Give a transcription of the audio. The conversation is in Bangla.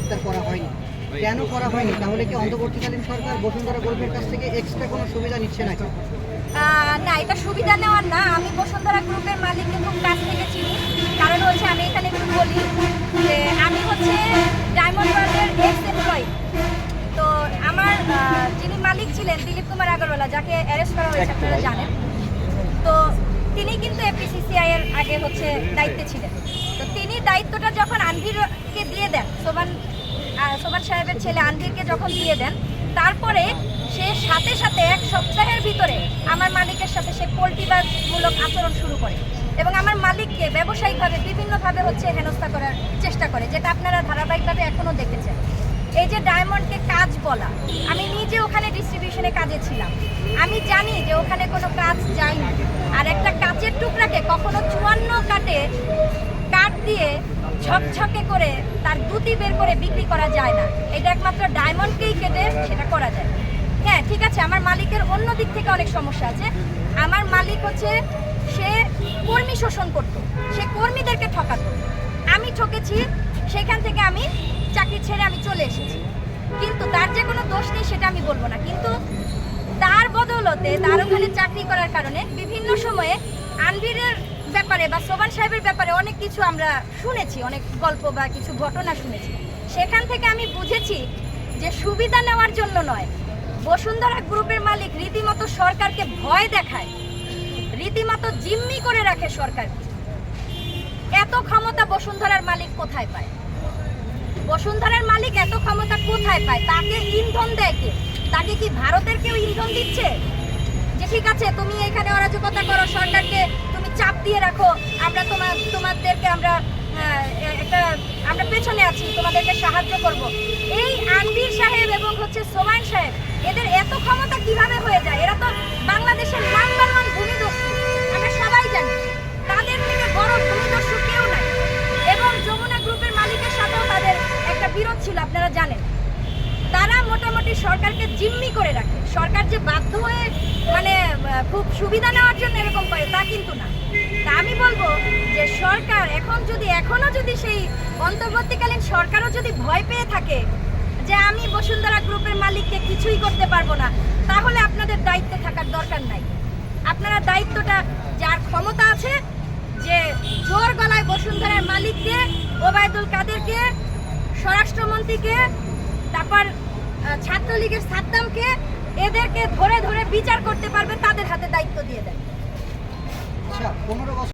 গ্রেপ্তার করা হয়নি। কেন করা হয়নি? তাহলে কি অন্তর্বর্তীকালীন সরকার বসুন্ধরা গ্রুপের কাছ থেকে এক্সট্রা কোনো সুবিধা নিচ্ছে নাকি? না এটা সুবিধা নেওয়ার না। আমি বসুন্ধরা গ্রুপের মালিককে খুব কাছ থেকে চিনি। কারণ হচ্ছে আমি এখানে একটু বলি যে আমি হচ্ছে ডায়মন্ড ওয়ার্ল্ডের এক্স এমপ্লয়ি তো আমার যিনি মালিক ছিলেন দিলীপ কুমার আগরওয়ালা যাকে অ্যারেস্ট করা হয়েছে আপনারা জানেন। তো তিনি কিন্তু এপিসিসিআই এর আগে হচ্ছে দায়িত্বে ছিলেন তো তিনি দায়িত্বটা যখন আনভিরকে দিয়ে দেন সোবান সোবান সাহেবের ছেলে আনভিরকে যখন দিয়ে দেন, তারপরে সে সাথে সাথে এক সপ্তাহের ভিতরে আমার মালিকের সাথে সে পোল্ট্রিবাজমূলক আচরণ শুরু করে এবং আমার মালিককে ব্যবসায়িকভাবে বিভিন্নভাবে হচ্ছে হেনস্থা করার চেষ্টা করে, যেটা আপনারা ধারাবাহিকভাবে এখনও দেখেছেন। এই যে ডায়মন্ডকে কাজ বলা, আমি নিজে ওখানে ডিস্ট্রিবিউশনে কাজে ছিলাম। আমি জানি যে ওখানে কোনো কাজ যায় না আর একটা কাচের টুকরাকে ঝকঝকে করে তার দুটি বের করে বিক্রি করা যায় না। এটা একমাত্র ডায়মন্ডকেই কেটে সেটা করা যায়। হ্যাঁ ঠিক আছে, আমার মালিকের অন্য দিক থেকে অনেক সমস্যা আছে। আমার মালিক হচ্ছে, সে কর্মী শোষণ করত, সে কর্মীদেরকে ঠকাত। আমি ঠকেছি, সেখান থেকে আমি চাকরি ছেড়ে আমি চলে এসেছি। কিন্তু তার যে কোনো দোষ নেই সেটা আমি বলব না। কিন্তু তার বদৌলতে তার ওখানে চাকরি করার কারণে বিভিন্ন সময়ে আনভিরের ব্যাপারে বা সোবান সাহেবের ব্যাপারে অনেক কিছু আমরা শুনেছি, অনেক গল্প বা কিছু ঘটনা শুনেছি। সেখান থেকে আমি বুঝেছি যে সুবিধা নেওয়ার জন্য নয়, বসুন্ধরা গ্রুপের মালিক রীতিমতো সরকারকে ভয় দেখায়, রীতিমতো জিম্মি করে রাখে সরকার এত ক্ষমতা বসুন্ধরার মালিক কোথায় পায়? বসুন্ধরার মালিক এত ক্ষমতা কোথায় পায়? তাকে ইন্ধন দেয় কে? তাকে কি ভারতের কেউ ইন্ধন দিচ্ছে? যে ঠিক আছে, তুমি এখানে অরাজকতা করো, সরকারকে চাপ দিয়ে রাখো। আমরা তোমার তোমাদেরকে আমরা একটা আমরা পেছনে আছি, তোমাদেরকে সাহায্য করব। এই আনবির সাহেব এবং হচ্ছে সোমান সাহেব, এদের এত ক্ষমতা কীভাবে হয়ে যায়? এরা তো বাংলাদেশের নাম্বার ওয়ান ভূমিদস্যু। আমরা সবাই জানি, তাদের থেকে বড় ভূমিদস্যু কেউ নাই। এবং যমুনা গ্রুপের মালিকের সাথেও তাদের একটা বিরোধ ছিল, আপনারা জানেন। তারা মোটামুটি সরকারকে জিম্মি করে রাখে। সরকার যে বাধ্য হয়ে মানে খুব সুবিধা নেওয়ার জন্য এরকম করে, তা কিন্তু না। আমি বলব যে সরকার এখন যদি, এখনও যদি সেই অন্তর্বর্তীকালীন সরকারও যদি ভয় পেয়ে থাকে যে আমি বসুন্ধরা গ্রুপের মালিককে কিছুই করতে পারব না, তাহলে আপনাদের দায়িত্বে থাকার দরকার নাই। আপনারা দায়িত্বটা যার ক্ষমতা আছে, যে জোর গলায় বসুন্ধরার মালিককে, ওবায়দুল কাদেরকে, স্বরাষ্ট্রমন্ত্রীকে, তারপর ছাত্রলীগের সাদ্দামকে, এদেরকে ধরে ধরে বিচার করতে পারবে, তাদের হাতে দায়িত্ব দিয়ে দেন। আচ্ছা পনেরো বছর